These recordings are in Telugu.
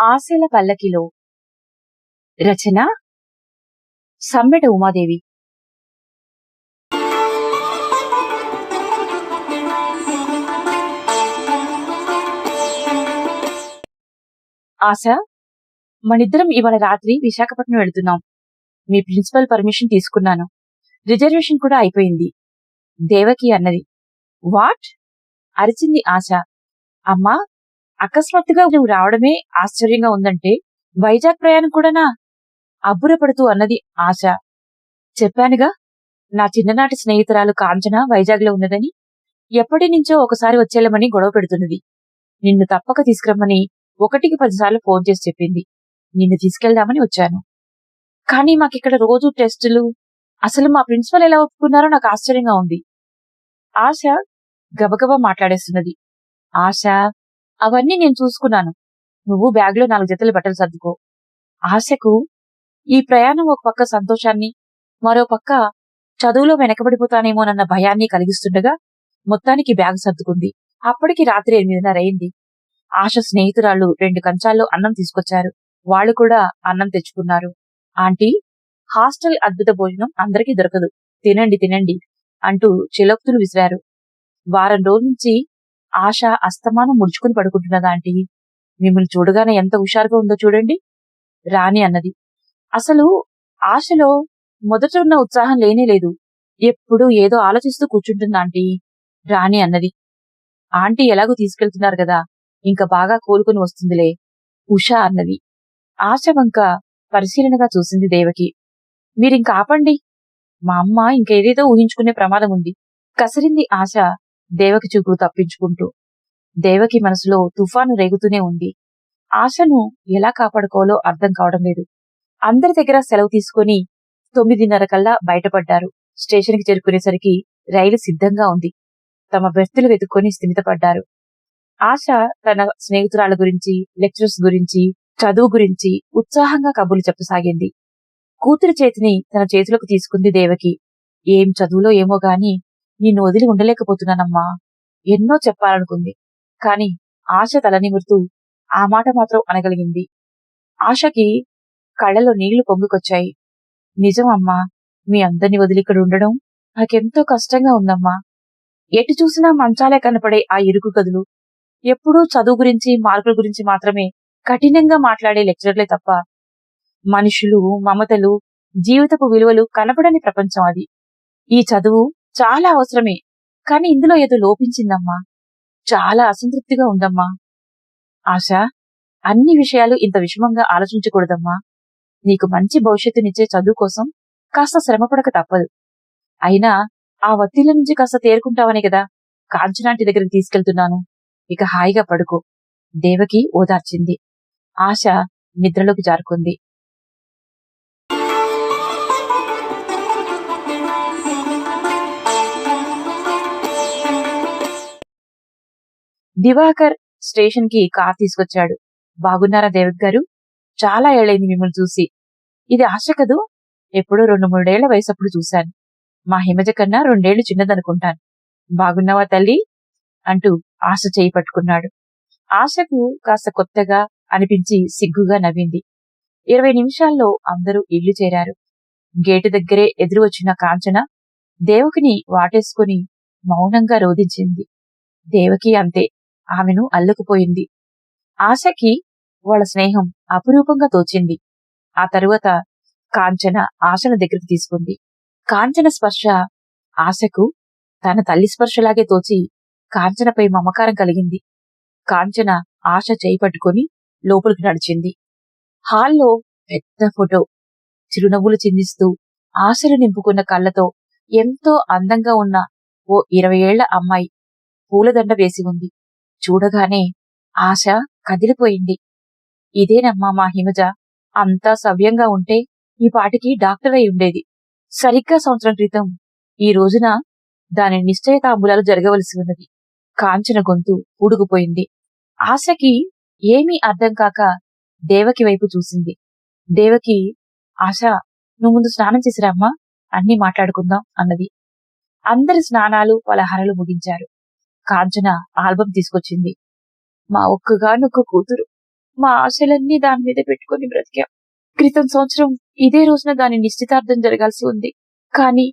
ఆశల పల్లకిలో. రచన. సమ్మెట ఉమాదేవి. ఆశ మనిద్దరం ఇవాళ రాత్రి విశాఖపట్నం వెళుతున్నాం. మీ ప్రిన్సిపల్ పర్మిషన్ తీసుకున్నాను. రిజర్వేషన్ కూడా అయిపోయింది. దేవకి అన్నది. వాట్? అరిచింది ఆశ. అమ్మా అకస్మాత్తుగా నువ్వు రావడమే ఆశ్చర్యంగా ఉందంటే వైజాగ్ ప్రయాణం కూడానా? అబ్బురపడుతూ అన్నది ఆశ. చెప్పానుగా నా చిన్ననాటి స్నేహితురాలు కాంచన వైజాగ్లో ఉన్నదని ఎప్పటి నుంచో ఒకసారి వచ్చేళ్ళమని గొడవ పెడుతున్నది. నిన్ను తప్పక తీసుకురమ్మని ఒకటికి పదిసార్లు ఫోన్ చేసి చెప్పింది. నిన్ను తీసుకెళ్దామని వచ్చాను. కానీ మాకిక్కడ రోజు టెస్టులు. అసలు మా ప్రిన్సిపల్ ఎలా ఒప్పుకున్నారో నాకు ఆశ్చర్యంగా ఉంది. ఆశ గబగబా మాట్లాడేస్తున్నది. ఆశ అవన్నీ నేను చూసుకున్నాను. నువ్వు బ్యాగ్లో నాలుగు జతల బట్టలు సర్దుకో. ఆశకు ఈ ప్రయాణం ఒక పక్క సంతోషాన్ని మరో పక్క చదువులో వెనకబడిపోతానేమోనన్న భయాన్ని కలిగిస్తుండగా మొత్తానికి బ్యాగ్ సర్దుకుంది. అప్పటికి రాత్రి ఎనిమిదిన్నర అయింది. ఆశ స్నేహితురాళ్ళు రెండు కంచాల్లో అన్నం తీసుకొచ్చారు. వాళ్ళు కూడా అన్నం తెచ్చుకున్నారు. ఆంటీ హాస్టల్ అద్భుత భోజనం అందరికీ దొరకదు. తినండి తినండి అంటూ చిలోక్తులు విసిరారు. వారం రోజు నుంచి ఆశ అస్తమానం ముడుచుకుని పడుకుంటున్నదా ఆంటీ? మిమ్మల్ని చూడగానే ఎంత హుషారుగా ఉందో చూడండి. రాణి అన్నది. అసలు ఆశలో మొదట ఉన్న ఉత్సాహం లేనే లేదు. ఎప్పుడూ ఏదో ఆలోచిస్తూ కూర్చుంటుంది ఆంటీ? రాణి అన్నది. ఆంటీ ఎలాగో తీసుకెళ్తున్నారు కదా ఇంకా బాగా కోలుకుని వస్తుందిలే. ఉషా అన్నది. ఆశ వంక పరిశీలనగా చూసింది దేవకి. మీరింక ఆపండి. మా అమ్మ ఇంకేదేదో ఊహించుకునే ప్రమాదం ఉంది. కసిరింది ఆశ. దేవకి చూపులు తప్పించుకుంటూ దేవకి మనసులో తుఫాను రేగుతూనే ఉంది. ఆశను ఎలా కాపాడుకోవాలో అర్థం కావడం లేదు. అందరి దగ్గర సెలవు తీసుకుని తొమ్మిదిన్నర కల్లా బయటపడ్డారు. స్టేషన్కి చేరుకునేసరికి రైలు సిద్ధంగా ఉంది. తమ బెర్తులు వెతుక్కొని స్థిమితపడ్డారు. ఆశ తన స్నేహితురాల గురించి లెక్చరర్స్ గురించి చదువు గురించి ఉత్సాహంగా కబుర్లు చెప్పసాగింది. కూతురి చేతిని తన చేతులకు తీసుకుంది దేవకి. ఏం చదువులో ఏమో గాని నిన్ను వదిలి ఉండలేకపోతున్నానమ్మా. ఎన్నో చెప్పాలనుకుంది. కాని ఆశ తలనిమురుతూ ఆ మాట మాత్రం అనగలిగింది. ఆశకి కళ్ళలో నీళ్ళు పొంగుకొచ్చాయి. నిజం అమ్మా మీ అందరిని వదిలి ఇక్కడ ఉండడం నాకెంతో కష్టంగా ఉందమ్మా. ఎటు చూసినా మంచాలే కనపడే ఆ ఇరుకు గదులు. ఎప్పుడూ చదువు గురించి మార్కుల గురించి మాత్రమే కఠినంగా మాట్లాడే లెక్చరర్లే తప్ప మనుషులు మమతలు జీవితపు విలువలు కనపడని ప్రపంచం అది. ఈ చదువు చాలా అవసరమే. కాని ఇందులో ఏదో లోపించిందమ్మా. చాలా అసంతృప్తిగా ఉందమ్మా. ఆశ అన్ని విషయాలు ఇంత విషమంగా ఆలోచించకూడదమ్మా. నీకు మంచి భవిష్యత్తునిచ్చే చదువు కోసం కాస్త శ్రమపడక తప్పదు. అయినా ఆ వత్తిల నుంచి కాస్త తేరుకుంటావనే కదా. కాంచనాంటి దగ్గరికి తీసుకెళ్తున్నాను. ఇక హాయిగా పడుకో. దేవకి ఓదార్చింది. ఆశ నిద్రలోకి జారుకుంది. దివాకర్ స్టేషన్కి కార్ తీసుకొచ్చాడు. బాగున్నారా దేవక్ గారు? చాలా ఏళ్ళైంది మిమ్మల్ని చూసి. ఇది ఆశ కదూ? ఎప్పుడో రెండు మూడేళ్ళ వయసప్పుడు చూశాను. మా హిమజ కన్నా రెండేళ్ళు చిన్నదనుకుంటాను. బాగున్నావా తల్లి? అంటూ ఆశ చేయి పట్టుకున్నాడు. ఆశకు కాస్త కొత్తగా అనిపించి సిగ్గుగా నవ్వింది. ఇరవై నిమిషాల్లో అందరూ ఇల్లు చేరారు. గేటు దగ్గరే ఎదురు వచ్చిన కాంచన దేవకిని వాటేసుకుని మౌనంగా రోధించింది. దేవకి అంతే. ఆమెను అల్లుకుపోయింది. ఆశకి వాళ్ళ స్నేహం అపురూపంగా తోచింది. ఆ తరువాత కాంచన ఆశను దగ్గరికి తీసుకుంది. కాంచన స్పర్శ ఆశకు తన తల్లి స్పర్శలాగే తోచి కాంచనపై మమకారం కలిగింది. కాంచన ఆశ చేయి పట్టుకుని లోపలికి నడిచింది. హాల్లో పెద్ద ఫోటో. చిరునవ్వులు చిందిస్తూ ఆశలు నింపుకున్న కళ్ళతో ఎంతో అందంగా ఉన్న ఓ ఇరవై ఏళ్ళ అమ్మాయి పూలదండ వేసి ఉంది. చూడగానే ఆశ కదిలిపోయింది. ఇదేనమ్మా మా హిమజ! అంతా సవ్యంగా ఉంటే ఈ పాటికి డాక్టర్ అయి ఉండేది. సరిగ్గా సంవత్సరం క్రితం ఈ రోజున దాని నిశ్చయతాంబులాలు జరగవలసి ఉన్నది. కాంచన గొంతు ఊడుకుపోయింది. ఆశకి ఏమీ అర్థం కాక దేవకి వైపు చూసింది. దేవకి ఆశ నువ్వు ముందు స్నానం చేసిరామ్మా అన్ని మాట్లాడుకుందాం అన్నది. అందరి స్నానాలు పలహారాలు ముగించారు. కాంచన ఆల్బం తీసుకొచ్చింది. మా ఒక్కగానొక్క కూతురు మా ఆశలన్నీ దాని మీద పెట్టుకుని బ్రతికాం. క్రితం సంవత్సరం ఇదే రోజున దాని నిశ్చితార్థం జరగాల్సి ఉంది. కాని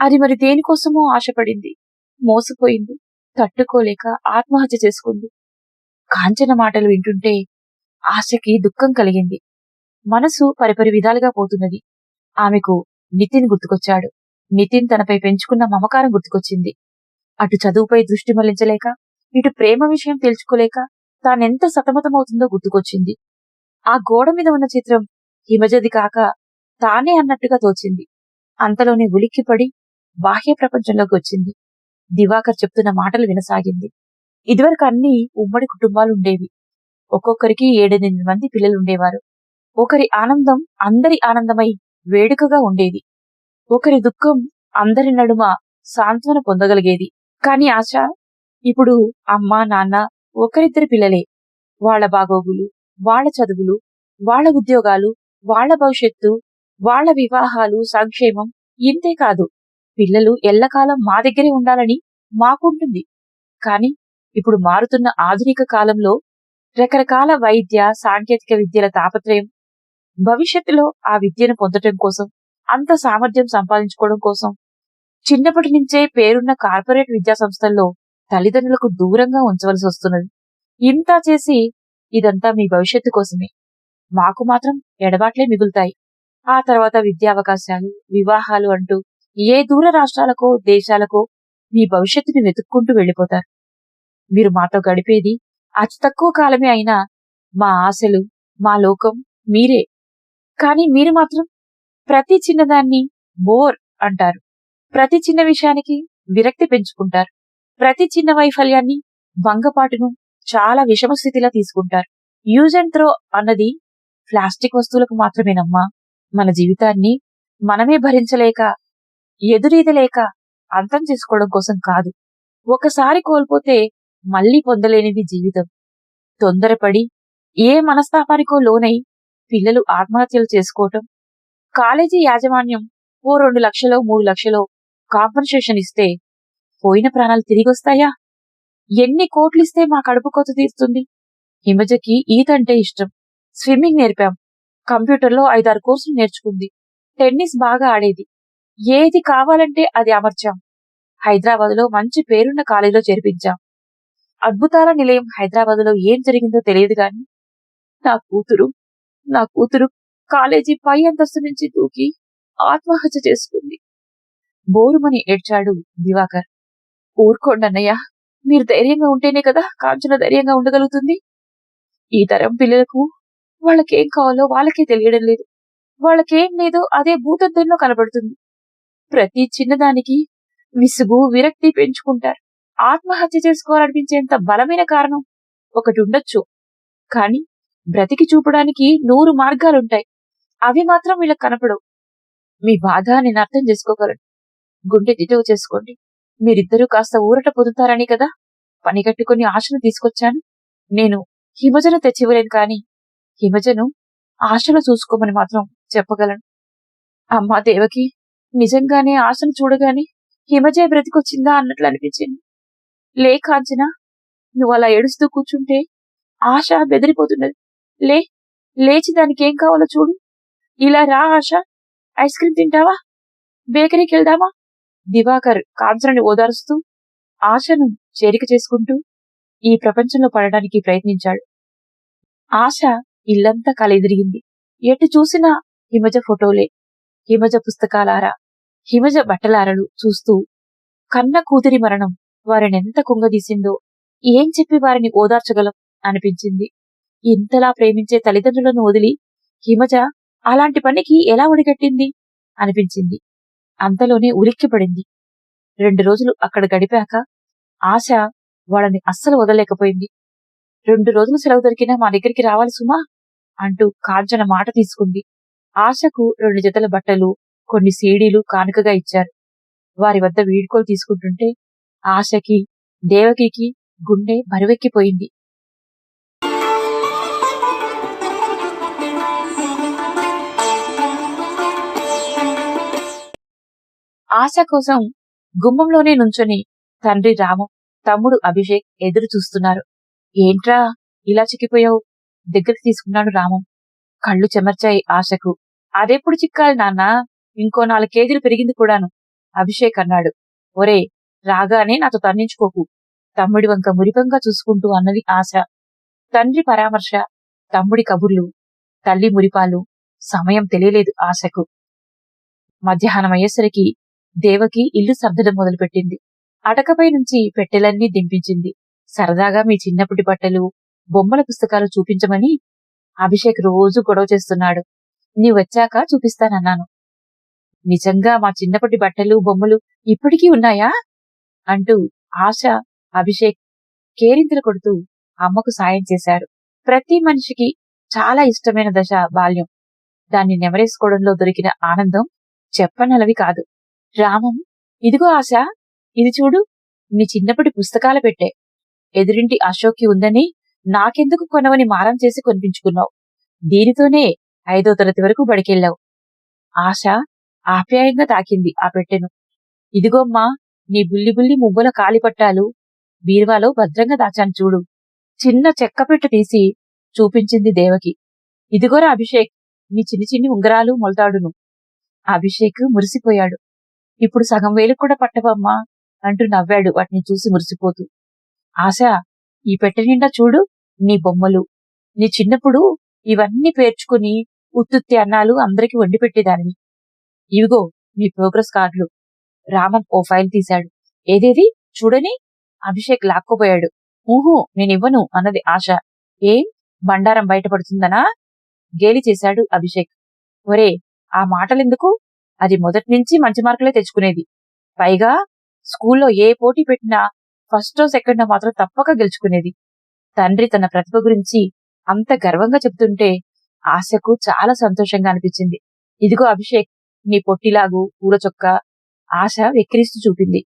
అది మరి దేనికోసమో ఆశపడింది. మోసపోయింది తట్టుకోలేక ఆత్మహత్య చేసుకుంది. కాంచన మాటలు వింటుంటే ఆశకి దుఃఖం కలిగింది. మనసు పరిపరి విధాలుగా పోతున్నది. ఆమెకు నితిన్ గుర్తుకొచ్చాడు. నితిన్ తనపై పెంచుకున్న మమకారం గుర్తుకొచ్చింది. అటు చదువుపై దృష్టి మళ్ళించలేక ఇటు ప్రేమ విషయం తెలుసుకోలేక తానెంత సతమతమవుతుందో గుర్తుకొచ్చింది. ఆ గోడ మీద ఉన్న చిత్రం హిమజది కాక తానే అన్నట్టుగా తోచింది. అంతలోనే ఉలిక్కిపడి బాహ్య ప్రపంచంలోకి వచ్చింది. దివాకర్ చెప్తున్న మాటలు వినసాగింది. ఇదివరకు అన్ని ఉమ్మడి కుటుంబాలు ఉండేవి ఒక్కొక్కరికి ఏడెనిమిది మంది పిల్లలు ఉండేవారు ఒకరి ఆనందం అందరి ఆనందమై వేడుకగా ఉండేది. ఒకరి దుఃఖం అందరి నడుమ సాంత్వన పొందగలిగేది. కాని ఆశ ఇప్పుడు అమ్మ నాన్న ఒకరిద్దరి పిల్లలే. వాళ్ళ బాగోగులు వాళ్ళ చదువులు వాళ్ళ ఉద్యోగాలు వాళ్ళ భవిష్యత్తు వాళ్ళ వివాహాలు సంక్షేమం ఇంతే కాదు. పిల్లలు ఎల్లకాలం మా దగ్గరే ఉండాలని మాకుంటుంది. కాని ఇప్పుడు మారుతున్న ఆధునిక కాలంలో రకరకాల వైద్య సాంకేతిక విద్యల తాపత్రయం భవిష్యత్తులో ఆ విద్యను పొందటం కోసం అంత సామర్థ్యం సంపాదించుకోవడం కోసం చిన్నప్పటి నుంచే పేరున్న కార్పొరేట్ విద్యా సంస్థల్లో తల్లిదండ్రులకు దూరంగా ఉంచవలసి వస్తున్నది. ఇంత చేసి ఇదంతా మీ భవిష్యత్తు కోసమే. మాకు మాత్రం ఎడబాట్లే మిగులుతాయి. ఆ తర్వాత విద్యావకాశాలు వివాహాలు అంటూ ఏ దూర రాష్ట్రాలకో దేశాలకో మీ భవిష్యత్తుని వెతుక్కుంటూ వెళ్ళిపోతారు. మీరు మాతో గడిపేది అతి తక్కువ కాలమే అయినా మా ఆశలు మా లోకం మీరే. కానీ మీరు మాత్రం ప్రతి చిన్నదాన్ని బోర్ అంటారు. ప్రతి చిన్న విషయానికి విరక్తి పెంచుకుంటారు. ప్రతి చిన్న వైఫల్యాన్ని భంగపాటును చాలా విషమ స్థితిలో తీసుకుంటారు. యూజ్ అండ్ త్రో అన్నది ప్లాస్టిక్ వస్తువులకు మాత్రమేనమ్మా. మన జీవితాన్ని మనమే భరించలేక ఎదురీదలేక అంతం చేసుకోవడం కోసం కాదు. ఒకసారి కోల్పోతే మళ్ళీ పొందలేనిది జీవితం. తొందరపడి ఏ మనస్తాపానికో లోనై పిల్లలు ఆత్మహత్యలు చేసుకోవటం కాలేజీ యాజమాన్యం ఓ రెండు లక్షలో మూడు లక్షలో కాంపన్సేషన్ ఇస్తే పోయిన ప్రాణాలు తిరిగొస్తాయా? ఎన్ని కోట్లిస్తే మా కడుపు కొత్త తీరుతుంది? హిమజకి ఈతంటే ఇష్టం. స్విమ్మింగ్ నేర్పాం. కంప్యూటర్లో ఐదారు కోర్సులు నేర్చుకుంది. టెన్నిస్ బాగా ఆడేది. ఏది కావాలంటే అది అమర్చాం. హైదరాబాద్లో మంచి పేరున్న కాలేజీలో చేర్పించాం. అద్భుతాల నిలయం హైదరాబాద్లో ఏం జరిగిందో తెలియదు గాని నా కూతురు నా కూతురు కాలేజీ పై అంతస్తు నుంచి దూకి ఆత్మహత్య చేసుకుంది. బోరుమని ఏడ్చాడు దివాకర్. ఊరుకోండన్నయ్య మీరు ధైర్యంగా ఉంటేనే కదా కాంచన ధైర్యంగా ఉండగలుగుతుంది? ఈ తరం పిల్లలకు వాళ్ళకేం కావాలో వాళ్ళకే తెలియడం లేదు. వాళ్ళకేం లేదో అదే భూతద్దంలో కనబడుతుంది. ప్రతి చిన్నదానికి విసుగు విరక్తి పెంచుకుంటారు. ఆత్మహత్య చేసుకోవాలనిపించేంత బలమైన కారణం ఒకటి ఉండొచ్చు. కానీ బ్రతికి చూపడానికి నూరు మార్గాలుంటాయి. అవి మాత్రం వీళ్ళకి కనపడవు. మీ బాధ నేను అర్థం చేసుకోగలను. గుండె దిటవు చేసుకోండి. మీరిద్దరూ కాస్త ఊరట పొందుతారని కదా? పనిగట్టుకుని ఆశను తీసుకొచ్చాను. నేను హిమజను తెచ్చివ్వలేను కాని హిమజను ఆశలు చూసుకోమని మాత్రం చెప్పగలను. అమ్మా దేవకి నిజంగానే ఆశను చూడగానే హిమజయ బ్రతికొచ్చిందా అన్నట్లు అనిపించింది. లే కాంచన నువ్వు అలా ఏడుస్తూ కూర్చుంటే ఆశ బెదిరిపోతున్నది. లే లేచి దానికి ఏం కావాలో చూడు. ఇలా రా ఆశ. ఐస్ క్రీమ్ తింటావా? బేకరీకి వెళ్దామా దివాకర్ కాంచనని ఓదారుస్తూ ఆశను చేరిక చేసుకుంటూ ఈ ప్రపంచంలో పడడానికి ప్రయత్నించాడు. ఆశ ఇల్లంతా కలెదిరిగింది. ఎటు చూసినా హిమజ ఫోటోలే హిమజ పుస్తకాలారా హిమజ బట్టలారలు చూస్తూ కన్న కూతురి మరణం వారినెంత కుంగదీసిందో ఏం చెప్పి వారిని ఓదార్చగలం అనిపించింది. ఇంతలా ప్రేమించే తల్లిదండ్రులను వదిలి హిమజ అలాంటి పనికి ఎలా ఒడిగట్టింది? అనిపించింది. అంతలోనే ఉలిక్కిపడింది. రెండు రోజులు అక్కడ గడిపాక ఆశ వాళ్ళని అస్సలు వదలలేకపోయింది. రెండు రోజులు సెలవు దొరికినా మా దగ్గరికి రావాలి సుమా అంటూ కాంచన మాట తీసుకుంది. ఆశకు రెండు జతల బట్టలు కొన్ని సీడీలు కానుకగా ఇచ్చారు. వారి వద్ద వీడ్కోలు తీసుకుంటుంటే ఆశకి దేవకికి గుండె బరువెక్కిపోయింది. ఆశ కోసం గుమ్మంలోనే నుంచొని తండ్రి రాము తమ్ముడు అభిషేక్ ఎదురు చూస్తున్నారు. ఏంట్రా? ఇలా చిక్కిపోయావు? దగ్గరికి తీసుకున్నాడు రాము. కళ్ళు చెమర్చాయి ఆశకు. అదెప్పుడు చిక్కాలి నాన్న? ఇంకో నాలుగు కేజీలు పెరిగింది కూడాను అభిషేక్ అన్నాడు. ఒరే రాగానే నాతో తన్నించుకోకు. తమ్ముడి వంక మురిపంగా చూసుకుంటూ అన్నది ఆశ. తండ్రి పరామర్శ తమ్ముడి కబుర్లు తల్లి మురిపాలు సమయం తెలియలేదు ఆశకు. మధ్యాహ్నం అయ్యేసరికి దేవకి ఇల్లు సర్దడం మొదలుపెట్టింది. అటకపై నుంచి పెట్టెలన్నీ దింపించింది. సరదాగా మీ చిన్నప్పటి బట్టలు బొమ్మల పుస్తకాలు చూపించమని అభిషేక్ రోజు గొడవ చేస్తున్నాడు. నీ వచ్చాక చూపిస్తానన్నాను. నిజంగా మా చిన్నప్పటి బట్టలు బొమ్మలు ఇప్పటికీ ఉన్నాయా? అంటూ ఆశ అభిషేక్ కేరింతలు కొడుతూ అమ్మకు సాయం చేశారు ప్రతి మనిషికి చాలా ఇష్టమైన దశ బాల్యం. దాన్ని నెమరేసుకోవడంలో దొరికిన ఆనందం చెప్పనలవి కాదు. రామం ఇదిగో ఆశ ఇది చూడు నీ చిన్నప్పటి పుస్తకాల పెట్టే. ఎదురింటి అశోక్కి ఉందని నాకెందుకు కొనవని మారం చేసి కొనిపించుకున్నావు? దీనితోనే ఐదో తరగతి వరకు బడికెళ్ళావు. ఆశ ఆప్యాయంగా తాకింది ఆ పెట్టెను. ఇదిగోమ్మా నీ బుల్లి బుల్లి మువ్వల కాలిపట్టాలు బీరువాలో భద్రంగా దాచాను చూడు. చిన్న చెక్క పెట్టె తీసి చూపించింది దేవకి. ఇదిగోరా అభిషేక్ నీ చిన్ని చిన్ని ఉంగరాలు మొలతాడును. అభిషేక్ మురిసిపోయాడు. ఇప్పుడు సగం వేలు కూడా పట్టవమ్మా అంటూ నవ్వాడు వాటిని చూసి మురిసిపోతూ. ఆశ ఈ పెట్టె నిండా చూడు నీ బొమ్మలు. నీ చిన్నప్పుడు ఇవన్నీ పేర్చుకుని ఉత్తుత్తి అన్నాలు అందరికి వండి పెట్టేదానివి. ఇవిగో నీ ప్రోగ్రెస్ కార్డులు. రామం ఓ ఫైల్ తీశాడు. ఏదేది? చూడని? అభిషేక్ లాక్కోపోయాడు ఊహు నేనివ్వను అన్నది ఆశ. ఏం? బండారం బయటపడుతుందనా? గేలి చేశాడు అభిషేక్. ఒరే ఆ మాటలెందుకు? అది మొదటి నుంచి మంచి మార్కులే తెచ్చుకునేది. పైగా స్కూల్లో ఏ పోటీ పెట్టినా ఫస్టో సెకండో మాత్రం తప్పక గెలుచుకునేది. తండ్రి తన ప్రతిభ గురించి అంత గర్వంగా చెప్తుంటే ఆశకు చాలా సంతోషంగా అనిపించింది. ఇదిగో అభిషేక్ నీ పొట్టిలాగు ఊరచొక్క ఆశ వెక్కిరిస్తూ చూపింది.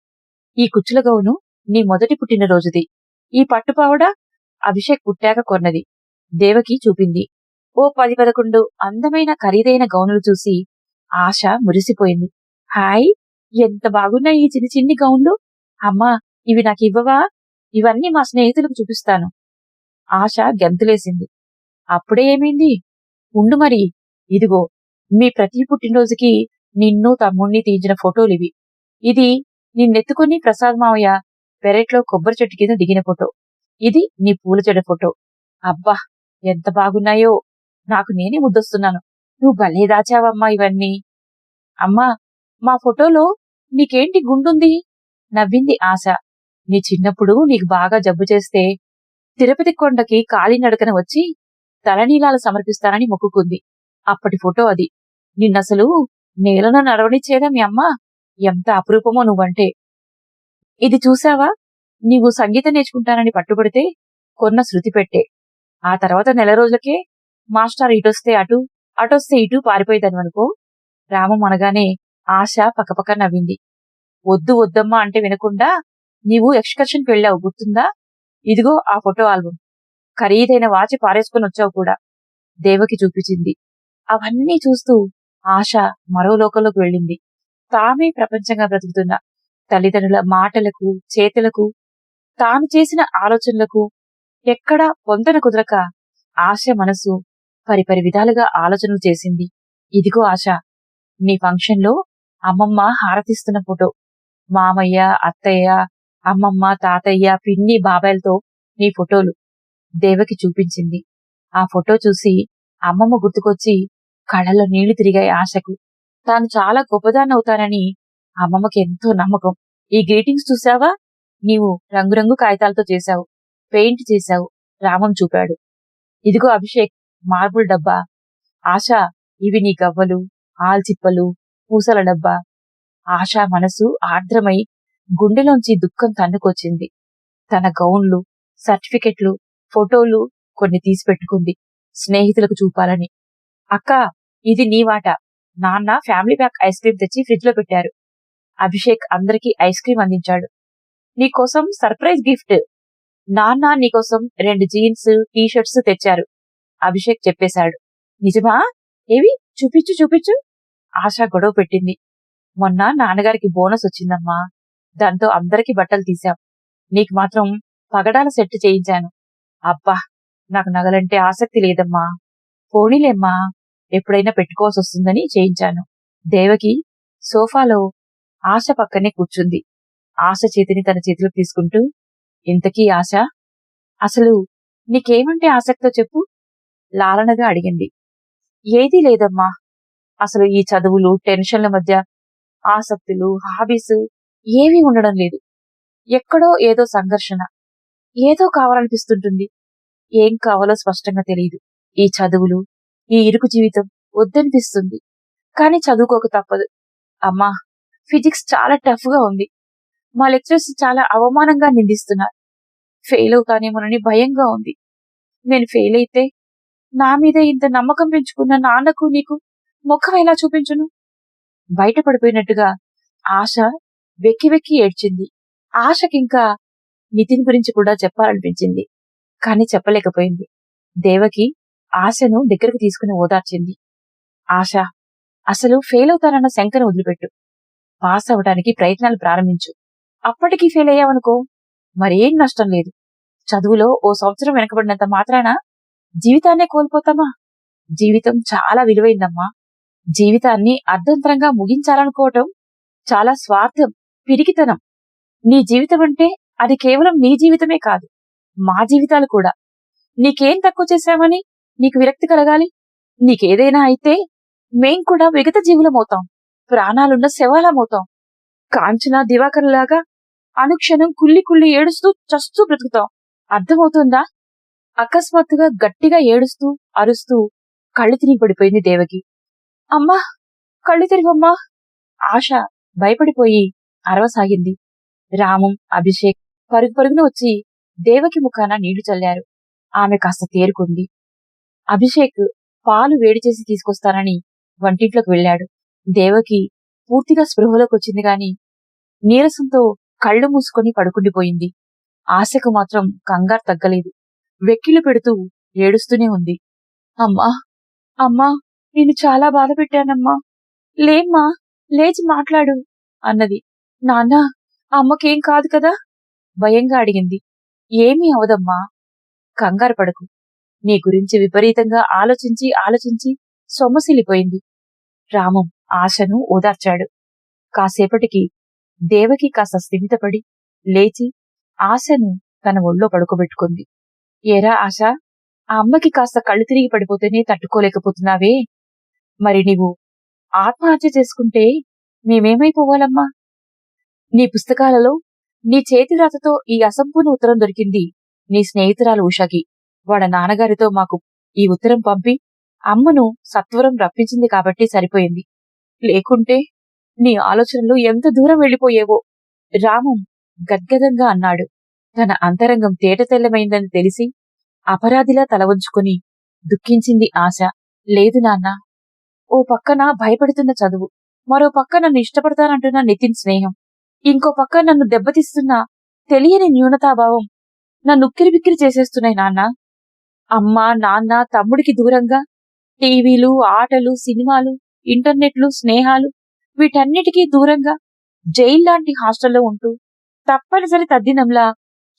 ఈ కుచ్చుల గౌను నీ మొదటి పుట్టినరోజుది. ఈ పట్టుపావడ అభిషేక్ పుట్టాక కొన్నది. దేవకి చూపింది. ఓ పది పదకొండు అందమైన ఖరీదైన గౌనులు చూసి ఆశ మురిసిపోయింది. హాయ్ ఎంత బాగున్నాయి ఈ చిన్ని చిన్ని గౌన్లు? అమ్మా ఇవి నాకు ఇవ్వవా? ఇవన్నీ మా స్నేహితులకు చూపిస్తాను. ఆశ గెంతులేసింది. అప్పుడే ఏమైంది? ఉండు మరి. ఇదిగో మీ ప్రతి పుట్టినరోజుకి నిన్ను తమ్ముణ్ణి తీయించిన ఫోటోలు ఇవి. ఇది నిన్నెత్తుకుని ప్రసాద్ మావయ్య పెరట్లో కొబ్బరి చెట్టు కింద దిగిన ఫోటో. ఇది నీ పూల చెడ ఫోటో. అబ్బా ఎంత బాగున్నాయో. నాకు నేనే ముద్దొస్తున్నాను. నువ్వు భలే దాచావమ్మా ఇవన్నీ? అమ్మా మా ఫోటోలో నీకేంటి గుండుంది? నవ్వింది ఆశ. నీ చిన్నప్పుడు నీకు బాగా జబ్బు చేస్తే తిరుపతి కొండకి కాలినడకన వచ్చి తలనీలాలు సమర్పిస్తానని మొక్కుకుంది. అప్పటి ఫోటో అది. నిన్నసలు నేలను నడవనిచ్చేదా మీ అమ్మ? ఎంత అపురూపమో నువ్వంటే. ఇది చూసావా నీవు సంగీతం నేర్చుకుంటానని పట్టుబడితే కొన్న శృతి పెట్టే. ఆ తర్వాత నెల రోజులకే మాస్టర్ ఇటొస్తే అటు అటొస్తే ఇటు పారిపోయేదనుకో రామం అనగానే ఆశ పక్కపక్క నవ్వింది. వద్దు వద్దమ్మా అంటే వినకుండా నీవు ఎక్స్కర్షన్కి వెళ్ళావు గుర్తుందా? ఇదిగో ఆ ఫోటో ఆల్బమ్. ఖరీదైన వాచి పారేసుకుని వచ్చావు కూడా దేవకి చూపించింది. అవన్నీ చూస్తూ ఆశ మరో లోకంలోకి వెళ్ళింది. తామే ప్రపంచంగా బ్రతుకుతున్న తల్లిదండ్రుల మాటలకు చేతులకు తాను చేసిన ఆలోచనలకు ఎక్కడా పొందన కుదరక ఆశ మనసు పరిపరి విధాలుగా ఆలోచనలు చేసింది. ఇదిగో ఆశ నీ ఫంక్షన్లో అమ్మమ్మ హారతిస్తున్న ఫోటో. మామయ్య అత్తయ్య అమ్మమ్మ తాతయ్య పిన్ని బాబాయ్లతో నీ ఫోటోలు దేవకి చూపించింది. ఆ ఫోటో చూసి అమ్మమ్మ గుర్తుకొచ్చి కళ్ళలో నీళ్ళు తిరిగాయి ఆశకు. తాను చాలా గొప్పదాన్నవుతానని అమ్మమ్మకి ఎంతో నమ్మకం. ఈ గ్రీటింగ్స్ చూసావా నీవు రంగురంగు కాగితాలతో చేశావు పెయింట్ చేశావు రామం చూపాడు. ఇదిగో అభిషేక్ మార్బుల్ డబ్బా ఆశ ఇవి నీ గవ్వలు ఆల్చిప్పలు పూసల డబ్బా. ఆశ మనసు ఆర్ద్రమై గుండెలోంచి దుఃఖం తన్నుకొచ్చింది. తన గౌన్లు సర్టిఫికెట్లు ఫోటోలు కొన్ని తీసి పెట్టుకుంది స్నేహితులకు చూపాలని. అక్క ఇది నీ వాట. నాన్న ఫ్యామిలీ ప్యాక్ ఐస్ క్రీమ్ తెచ్చి ఫ్రిడ్జ్లో పెట్టారు. అభిషేక్ అందరికీ ఐస్ క్రీమ్ అందించాడు. నీకోసం సర్ప్రైజ్ గిఫ్ట్. నాన్న నీకోసం రెండు జీన్స్ టీ షర్ట్స్ తెచ్చారు. అభిషేక్ చెప్పేశాడు. నిజమా? ఏవి? చూపించు చూపించు. ఆశ గొడవ పెట్టింది. మొన్న నాన్నగారికి బోనస్ వచ్చిందమ్మా. దాంతో అందరికీ బట్టలు తీశాం. నీకు మాత్రం పగడాల సెట్ చేయించాను. అబ్బా! నాకు నగలంటే ఆసక్తి లేదమ్మా. పోనీలేమ్మా. ఎప్పుడైనా పెట్టుకోవాల్సి వస్తుందని చేయించాను. దేవకి సోఫాలో ఆశ పక్కనే కూర్చుంది. ఆశ చేతిని తన చేతిలోకి తీసుకుంటూ ఇంతకీ ఆశ? అసలు నీకేమంటే ఆసక్తో చెప్పు. లాలనగా అడిగింది. ఏదీ లేదమ్మా. అసలు ఈ చదువులు టెన్షన్ల మధ్య ఆసక్తులు హాబీస్ ఏమీ ఉండడం లేదు. ఎక్కడో ఏదో సంఘర్షణ. ఏదో కావాలనిపిస్తుంటుంది. ఏం కావాలో స్పష్టంగా తెలియదు ఈ చదువులు ఈ ఇరుకు జీవితం వద్దనిపిస్తుంది. కానీ చదువుకోక తప్పదు. అమ్మా ఫిజిక్స్ చాలా టఫ్గా ఉంది. మా లెక్చరర్స్ చాలా అవమానంగా నిందిస్తున్నారు. ఫెయిల్ అవుతానేమోనని భయంగా ఉంది. నేను ఫెయిల్ అయితే నా మీద ఇంత నమ్మకం పెంచుకున్న నాన్నకు నీకు ముఖం ఎలా చూపించును? బయటపడిపోయినట్టుగా ఆశ వెక్కి వెక్కి ఏడ్చింది. ఆశకింకా నితిన్ గురించి కూడా చెప్పాలనిపించింది. కాని చెప్పలేకపోయింది. దేవకి ఆశను దగ్గరకు తీసుకుని ఓదార్చింది. ఆశ అసలు ఫెయిల్ అవుతానన్న శంకను వదిలిపెట్టు. పాస్ అవడానికి ప్రయత్నాలు ప్రారంభించు. అప్పటికి ఫెయిల్ అయ్యావనుకో మరేం నష్టం లేదు. చదువులో ఓ సంవత్సరం వెనకబడినంత మాత్రాన జీవితాన్నే కోల్పోతామా? జీవితం చాలా విలువైందమ్మా. జీవితాన్ని అర్ధంతరంగా ముగించాలనుకోవటం చాలా స్వార్థం పిరికితనం. నీ జీవితం అంటే అది కేవలం నీ జీవితమే కాదు మా జీవితాలు కూడా. నీకేం తక్కువ చేశామని నీకు విరక్తి కలగాలి? నీకేదైనా అయితే మేం కూడా విగత జీవులమవుతాం ప్రాణాలున్న శవాలమవుతాం. కాంచన దివాకర్లాగా అనుక్షణం కుల్లి కుల్లి ఏడుస్తూ చస్తూ బ్రతుకుతాం. అర్థమవుతుందా? అకస్మాత్తుగా గట్టిగా ఏడుస్తూ అరుస్తూ కళ్ళు తిరిగి పడిపోయింది దేవకి. అమ్మా! కళ్ళు తిరిగమ్మా ఆశ భయపడిపోయి అరవసాగింది రామం అభిషేక్ పరుగు పరుగున వచ్చి దేవకి ముఖాన నీళ్ళు చల్లారు. ఆమె కాస్త తేరుకుంది. అభిషేక్ పాలు వేడి చేసి తీసుకొస్తానని వంటింట్లోకి వెళ్ళాడు. దేవకి పూర్తిగా స్పృహలోకి వచ్చింది గాని నీరసంతో కళ్ళు మూసుకొని పడుకుండిపోయింది. ఆశకు మాత్రం కంగారు తగ్గలేదు. వెక్కిలు పెడుతూ ఏడుస్తూనే ఉంది. అమ్మా అమ్మా నేను చాలా బాధ పెట్టానమ్మా. లేమ్మా లేచి మాట్లాడు అన్నది. నాన్న అమ్మకేం కాదు కదా? భయంగా అడిగింది. ఏమీ అవదమ్మా. కంగారు పడకు. నీ గురించి విపరీతంగా ఆలోచించి ఆలోచించి సొమ్మసిల్లిపోయింది. రామం ఆశను ఓదార్చాడు. కాసేపటికి దేవకి కాస్త స్థిమితపడి లేచి ఆశను తన ఒళ్ళో పడుకోబెట్టుకుంది. ఏరా ఆశ? ఆ అమ్మకి కాస్త కళ్ళు తిరిగి పడిపోతేనే తట్టుకోలేకపోతున్నావే. మరి నీవు ఆత్మహత్య చేసుకుంటే మేమేమైపోవాలమ్మా? నీ పుస్తకాలలో నీ చేతి రాతతో ఈ అసంపూర్ణ ఉత్తరం దొరికింది. నీ స్నేహితురాలు ఉషాకి. వాడ నాన్నగారితో మాకు ఈ ఉత్తరం పంపి అమ్మను సత్వరం రప్పించింది కాబట్టి సరిపోయింది. లేకుంటే నీ ఆలోచనలు ఎంత దూరం వెళ్ళిపోయేవో. రామం గద్గదంగా అన్నాడు. తన అంతరంగం తేటతెల్లమైందని తెలిసి అపరాధిలా తల వంచుకుని దుఃఖించింది ఆశ. లేదు నాన్న. ఓ పక్కన భయపడుతున్న చదువు. మరో పక్క నన్ను ఇష్టపడతానంటున్న నితిన్ స్నేహం. ఇంకో పక్క నన్ను దెబ్బతీస్తున్న తెలియని న్యూనతాభావం నన్ను ఉక్కిరిబిక్కిరి చేసేస్తున్నాయి నాన్న. అమ్మ నాన్న తమ్ముడికి దూరంగా టీవీలు ఆటలు సినిమాలు ఇంటర్నెట్లు స్నేహాలు వీటన్నిటికీ దూరంగా జైల్ లాంటి హాస్టల్లో ఉంటూ తప్పనిసరి తద్దినంలా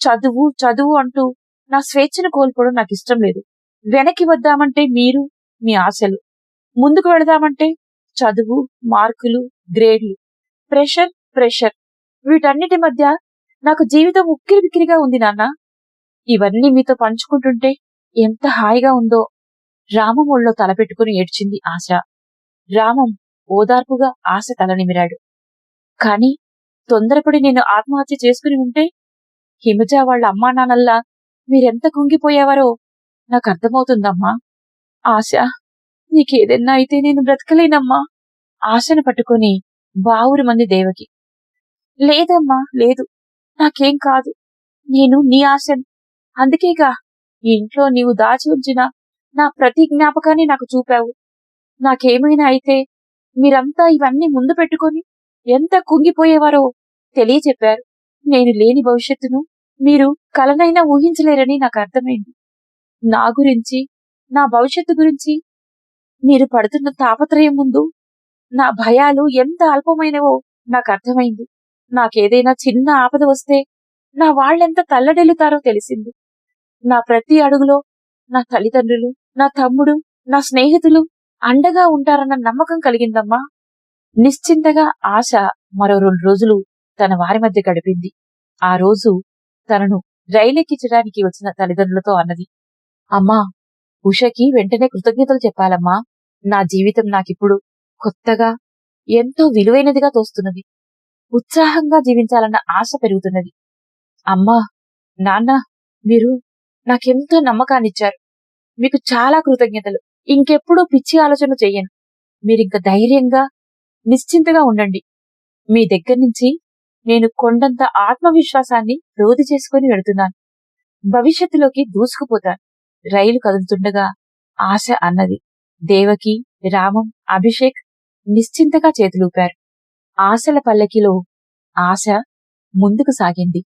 చదువు చదువు అంటూ నా స్వేచ్ఛను కోల్పోవడం నాకు ఇష్టం లేదు. వెనక్కి వద్దామంటే మీరు మీ ఆశలు. ముందుకు వెళదామంటే చదువు మార్కులు గ్రేడ్లు. Pressure pressure. వీటన్నిటి మధ్య నాకు జీవితం ఉక్కిరి బిక్కిరిగా ఉంది నాన్న. ఇవన్నీ మీతో పంచుకుంటుంటే ఎంత హాయిగా ఉందో. రామం ఒళ్ళో తలపెట్టుకుని ఏడ్చింది ఆశ. రామం ఓదార్పుగా ఆశ తలనిమిరాడు కాని తొందరపడి నేను ఆత్మహత్య చేసుకుని ఉంటే హిమజ వాళ్ళ అమ్మా నాన్నల్లా మీరెంత కుంగిపోయేవారో నాకు అర్థమవుతుందమ్మా ఆశ నీకేదన్నా అయితే నేను బ్రతకలేనమ్మా. ఆశను పట్టుకొని బావురు మంది దేవకి. లేదమ్మా లేదు నాకేం కాదు. నేను నీ ఆశను అందుకేగా ఈ ఇంట్లో నీవు దాచి ఉంచిన నా ప్రతి జ్ఞాపకాన్ని నాకు చూపావు. నాకేమైనా అయితే మీరంతా ఇవన్నీ ముందు పెట్టుకొని ఎంత కుంగిపోయేవారో తెలియచెప్పారు. నేను లేని భవిష్యత్తును మీరు కలనైనా ఊహించలేరని నాకు అర్థమైంది. నా గురించి నా భవిష్యత్తు గురించి మీరు పడుతున్న తాపత్రయం ముందు నా భయాలు ఎంత అల్పమైనవో నాకు అర్థమైంది. నాకేదైనా చిన్న ఆపద వస్తే నా వాళ్ళెంత తల్లడెల్లుతారో తెలిసింది. నా ప్రతి అడుగులో నా తల్లిదండ్రులు నా తమ్ముడు నా స్నేహితులు అండగా ఉంటారన్న నమ్మకం కలిగిందమ్మా. నిశ్చింతగా ఆశ మరో రెండు రోజులు తన వారి మధ్య గడిపింది. ఆ రోజు తనను రైలెక్కించడానికి వచ్చిన తల్లిదండ్రులతో అన్నది. అమ్మా ఉషకి వెంటనే కృతజ్ఞతలు చెప్పాలమ్మా. నా జీవితం నాకిప్పుడు కొత్తగా ఎంతో విలువైనదిగా తోస్తున్నది. ఉత్సాహంగా జీవించాలన్న ఆశ పెరుగుతున్నది. అమ్మా నాన్న మీరు నాకెంతో నమ్మకాన్నిచ్చారు. మీకు చాలా కృతజ్ఞతలు. ఇంకెప్పుడూ పిచ్చి ఆలోచన చెయ్యను మీరింక ధైర్యంగా నిశ్చింతగా ఉండండి. మీ దగ్గర నుంచి నేను కొండంత ఆత్మవిశ్వాసాన్ని రోధి చేసుకుని వెళుతున్నాను. భవిష్యత్తులోకి దూసుకుపోతాను. రైలు కదులుతుండగా ఆశ అన్నది. దేవకి రామం అభిషేక్ నిశ్చింతగా చేతులూపారు. ఆశల పల్లకిలో ఆశ ముందుకు సాగింది.